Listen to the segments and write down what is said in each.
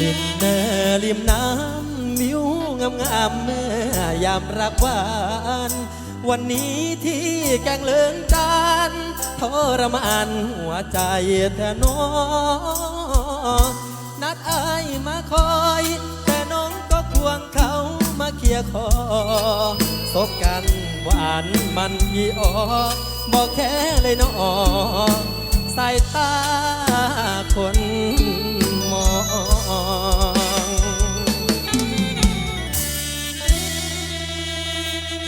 ลินเนอริมน้ำวิวงามงามเมื่อยามรักหวานวันนี้ที่แกงเลิงจานทรมานหัวใจแท้น้องนัดอายมาคอย แต่น้องก็ควงเขามาเคียคอสบกันหวานมันอีออบอกแค่เลยน้องสายตาคน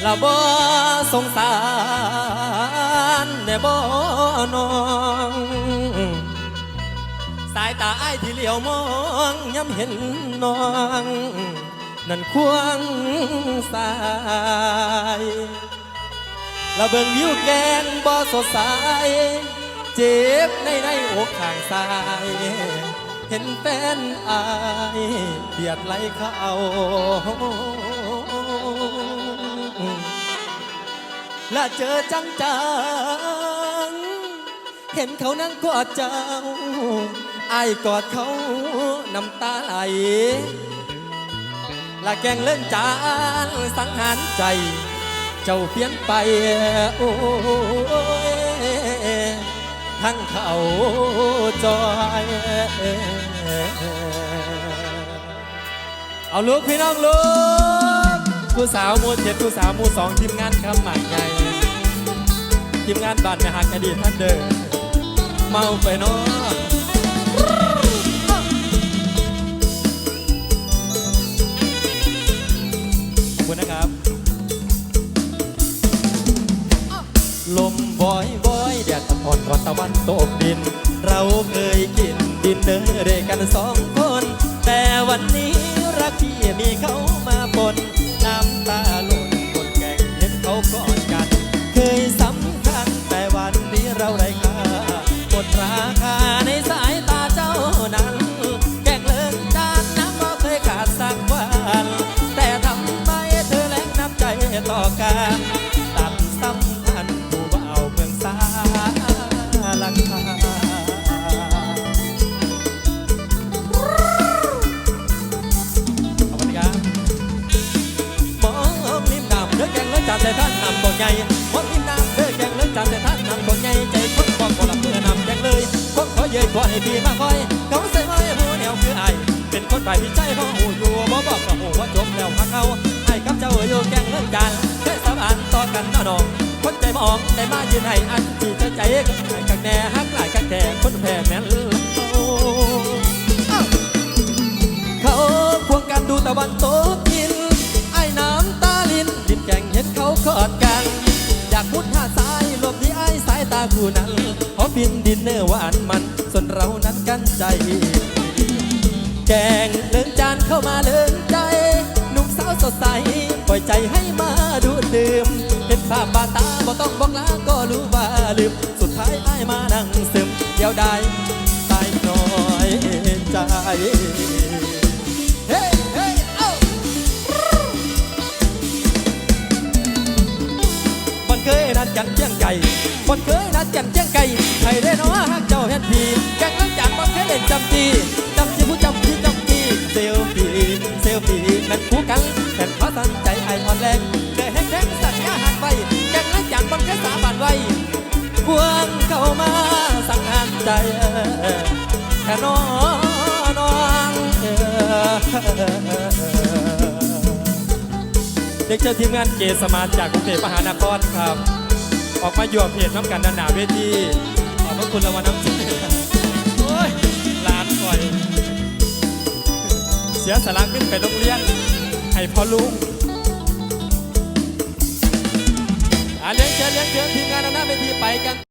ละบ่สงสารแน่บ่น้อง สายตาอ้ายที่เหลียวมองย้ำเห็นน้อง นั่นควงสายละเบิ่งวิวแกงบ่สดใสเจ็บในในอกข้างซ้าย เห็นแฟนอายเบียดไหลเข้า และเจอจังจังเห็นเขานั่งกอดเจ้าไอ้กอดเขาน้ำตาไหลและแกงเล่นจานสังหารใจ เจ้าเพี้ยนไปโอ้ยทั้งเขาจอยเอาลูกพี่น้องลูก ผู้สาวมูเจ็ดผู้สาวมูสองทีมงานครับหมากใหญ่ทีมงานบ้านแม่หักอดีตท่านเดิมเมาไปเนาะขอบคุณนะครับ ลมบอยบอยแดดอ่อนก่อนตะวันตกดิน เราเคยกินดินเนอร์ด้วยกันสองคน แต่วันนี้รักพี่มีเขามาปน ต่อกันตัดสัมพันธ์ผู้เบาเมืองสาลังคาขอบคุณครับมองริมนำเธอแกงเลิกจานแต่ท่านนำบ่ใหญ่มองริมน้ำเธอแกงเลิกจานแต่ท่านนำบ่ใหญ่ใจคนบอกบ่รับเพื่อนำแกงเลยคนขอเย้ยขอให้พี่มาคอย เป็นคนฝ่ายพี่ใจพ่อหูอยู่บ่บอกกับหูว่าจบแล้วพักเขาไอ้กับเจ้าอยู่แกงเลิกจานเคยสาบานต่อกันน้าน้อง คนใจมองได้มายืนให้อันที่ใจใจกักแน่ฮักหลายกักแต่คนแพ้แม่นเขาเขาควงกันดูตะวันตกดินไอ้น้ำตาลินดินแก่งเห็นเขากอดกัน อยากมุดหาสายลบที่ไอ้สายตาคู่นั้นเพราบินดินเนอร์หวานมันส่วนเรานั้นกันใจ แกงเลิงจานเข้ามาเลิงใจหนุ่มสาวสดใส ปล่อยใจให้มาดูดดื่มเห็นภาพบาดตาบ่ต้องบอกลาก็รู้ว่าลืม สุดท้ายอ้ายมานั่งซึมเดียวได้ตายน้อยใจเฮ้เฮ้เอ้ามันเคยนัดกันเจียงไก่มันเคยนัดกันเจียงไก่ให้ได้น้อฮักเจ้าเฮ็ดพีแกงเลิงจานมันเคยเล่นจำจีจำจีผู้ เซลฟี่นั่นคู่กันแต่นขอสั่นใจไอ้อ่อนแรงเดยแห้งแห้งสัญญาหักไปแกงเลิงจานมันเคยสาบานไว้ควงเข้ามาสังหารใจแค่น้องน้องเด็กเจอทีมงานเกสมาจากกรุงเทพมหานครครับ ออกมาอยู่กับเพจน้ำกันด้านหนาเวทีขอบพระคุณรางวัลน้ำใจโสียสละขึ้นไปโรงเรียน ให้พ่อลุงอาเลี้ยงเชิญเลี้ยงเชิญทีมงานด้านหน้าเวทีไปกัน